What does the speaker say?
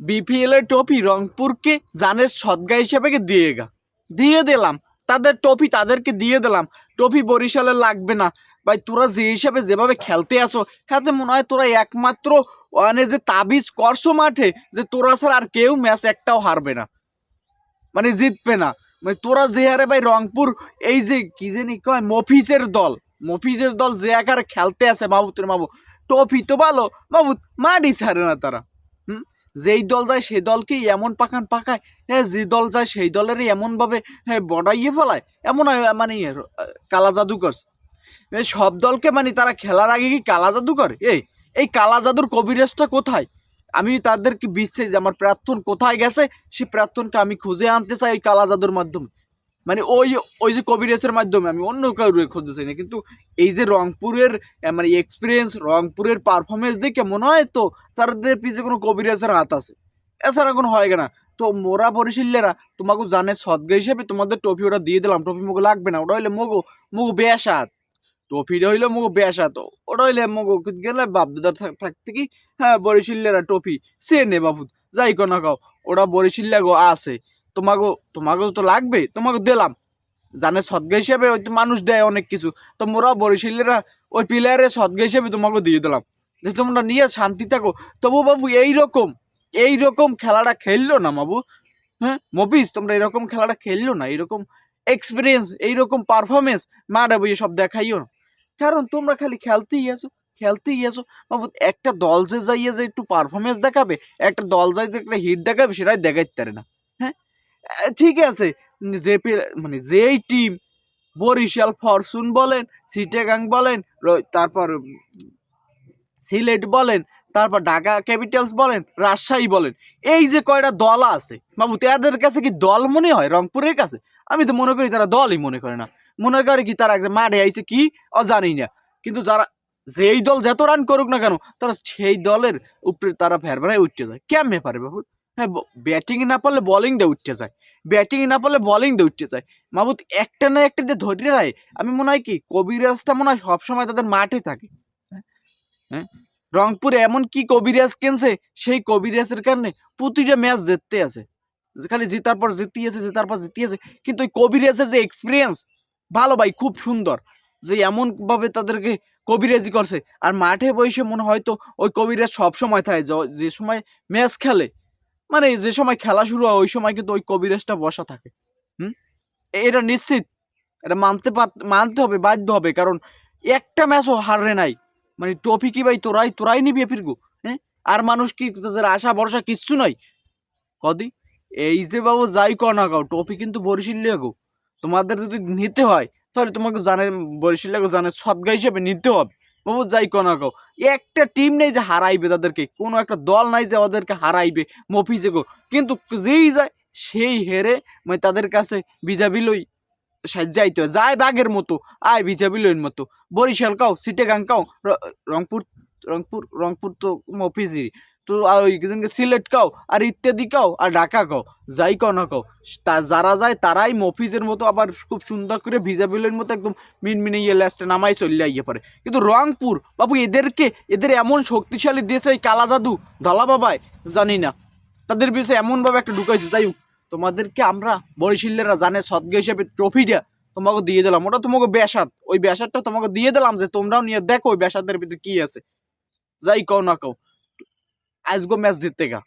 BPL এর trophy রংপুরকে জানের সদ্গা হিসেবে দিয়ে গা। দিয়ে দিলাম। তাদের ট্রফি তাদেরকে দিয়ে দিলাম। ট্রফি বরিশালে লাগবে না। ভাই, তোরা যে হিসাবে যেভাবে খেলতে আসো হাতে মনে হয় তোরা একমাত্র মানে যে তাবিজ করছ মাঠে, যে তোরা ছাড়া আর কেউ ম্যাচ একটাও হারবে না। মানে জিতবে না। মানে তোরা যে হারে ভাই রংপুর, এই যে কি জানি কয়, মফিজের দল মফিজের দল যে আকারে খেলতে আছে মাহবুতের মাহবু ট্রফি তো ভালো মাহবুত মাটি ছাড়ে না তারা। যেই দল যায় সেই দলকে এমন পাকান পাকায় হ্যাঁ যে দল যায় সেই দলের এমনভাবে হ্যাঁ বড়াইয়ে ফেলায়। এমন মানে কালা জাদুকর। এই সব দলকে মানে তারা খেলার আগে কি কালা জাদু করে এই এই কালা জাদুর কবিরাজটা কোথায়? আমি তাদেরকে বিশ্বাস যে আমার প্রার্থন কোথায় গেছে, সে প্রার্থনকে আমি খুঁজে আনতে চাই এই কালা জাদুর মাধ্যমে। মানে ওই ওই যে কবিরাজের মাধ্যমে আমি অন্য কাউরে খুঁজতে চাই না। কিন্তু এই যে রংপুরের মানে এক্সপিরিয়েন্স রংপুরের পারফরমেন্স দেখে মনে হয় তো তাদের পিছিয়ে কোনো কবিরাজের হাত আছে। এছাড়া কোনো হয় না তো মোরা পরিশীলেরা তোমাকে জানে, সদ্গা হিসেবে তোমাদের ট্রফি ওটা দিয়ে দিলাম। ট্রফি মুগো লাগবে না, ওটা হইলে মগো মগো বেসাত ট্রফিটা হইলে মগো বেসাত ওটা হইলে মগো গেলে বাপ দাদার থাক- থাকতে কি? হ্যাঁ বরিশিল্লেরা ট্রফি। সে নে বাবু, যাই কো না কাও ওটা বরিশিল্লা গো আছে। তোমাকে তোমাকে তো লাগবে তোমাকে দিলাম। জানে সদ্গা হিসেবে ওই তো মানুষ দেয় অনেক কিছু, তো মোরা বরিশিল্লেরা ওই প্লেয়ারের সদ্গা হিসেবে তোমাকে দিয়ে দিলাম। যে তোমরা নিয়ে শান্তি থাকো। তবু বাবু এই রকম এই রকম খেলাটা খেললো না বাবু হ্যাঁ মফিস তোমরা এরকম খেলাটা খেললো না? এরকম এক্সপিরিয়েন্স এইরকম পারফরমেন্স মারা বইয়ে সব দেখাইও না। কারণ তোমরা খালি খেলতেই আছো খেলতেই আছো। বাবু একটা দল যে যাইয়ে যে একটু পারফরমেন্স দেখাবে, একটা দল যাই যে একটা হিট দেখাবে, সেটাই দেখাইতে পারে না। হ্যাঁ ঠিক আছে। যে পে- মানে যেই টিম বরিশাল ফরচুন বলেন সিটেগাং বলেন তারপর সিলেট বলেন, তারপর ঢাকা ক্যাপিটালস বলেন, রাজশাহী বলেন, এই যে কয়টা দল আছে, বাবু তাদের কাছে কি দল মনে হয় রংপুরের কাছে? আমি তো মনে করি তারা দলই মনে করে না। মনে করে কি তারা একদম মাঠে আইছে কি? ও জানি না। কিন্তু যারা, যেই দল যত রান করুক না কেন, তারা সেই দলের উপরে তারা ফের বেড়ায় উঠতে যায়। কেমনে পারে বাবু? হ্যাঁ ব্যাটিং না পারলে বলিং দিয়ে উঠতে যায় ব্যাটিং না পারলে বলিং দিয়ে উঠতে যায় মাবুত একটা না একটা যে ধরে রায়, আমি মনে হয় কি, কবিরাজটা মনে হয় সবসময় তাদের মাঠে থাকে। হ্যাঁ? হ্যাঁ? রংপুরে এমন কি কবিরাজ কিনছে, সেই কবিরাজের কারণে প্রতিটা ম্যাচ জিততে আছে। খালি জেতার পর জিতিয়েছে, জেতার পর জিতিয়েছে, কিন্তু ওই কবিরাজের যে এক্সপিরিয়েন্স ভালো ভাই, খুব সুন্দর। যে এমনভাবে তাদেরকে কবিরাজি করছে। আর মাঠে বসে মনে হয়তো ওই কবিরাজ সব সময় থাকে, যে সময় ম্যাচ খেলে। মানে যে সময় খেলা শুরু হয়, ওই সময় কিন্তু ওই কবিরাজটা বসা থাকে। হুম? এটা নিশ্চিত। এটা মানতে পার, মানতে হবে, বাধ্য হবে, কারণ একটা ম্যাচও হারে নাই। মানে ট্রফি কি ভাই তোরাই তোরাই নিবি ফিরগু হ্যাঁ আর মানুষ কি তাদের আশা, ভরসা কিচ্ছু নাই? কদি, এই যে বাবু যাই কর না কাও, ট্রফি কিন্তু বরিশিল গো তোমাদের যদি নিতে হয়, তাহলে তোমাকে জানে, বরিশিল লেগো জানে সদ্গা হিসেবে নিতে হবে। বাবু, যাই কোনো না একটা টিম নেই যে হারাইবে তাদেরকে, কোনো একটা দল নাই যে ওদেরকে হারাইবে, মফিজে গো। কিন্তু যেই যায়, সেই হেরে মানে তাদের কাছে বিজাবিলই সাজ্জাইতে হয়। যায় বাঘের মতো, আয় বিজাবিলইর মতো। বরিশাল কাও, সিটেগাং কাও রংপুর রংপুর রংপুর তো মফিজি তো আর ওই যেদিনকে সিলেট কাও, আর ইত্যাদি কাও, আর ঢাকা কাও, যাই কাও না কাও। তা যারা যায়, তারাই মফিজের মতো আবার খুব সুন্দর করে ভিজাবিলের মতো একদম মিন মিনমিনে ইয়ে লাস্টে নামাই চলে আইয়ে পারে কিন্তু রংপুর, বাবু এদেরকে, এদের এমন শক্তিশালী দেশে এই কালা জাদু, ধলা বাবায়, জানি না। তাদের বিষয়ে এমনভাবে একটা ঢুকাইছে, যাই হোক। তোমাদেরকে আমরা বরিশিল্লেরা জানে, সদ্গা হিসেবে ট্রফিটা তোমাকে দিয়ে দিলাম। ওটা তোমাকে ব্যাসাদ ওই ব্যাসাদটা তোমাকে দিয়ে দিলাম যে তোমরাও নিয়ে দেখো ওই ব্যাসাদের ভিতরে কি আছে। যাই কও না কও। আজগো ম্যাচ জিততে গা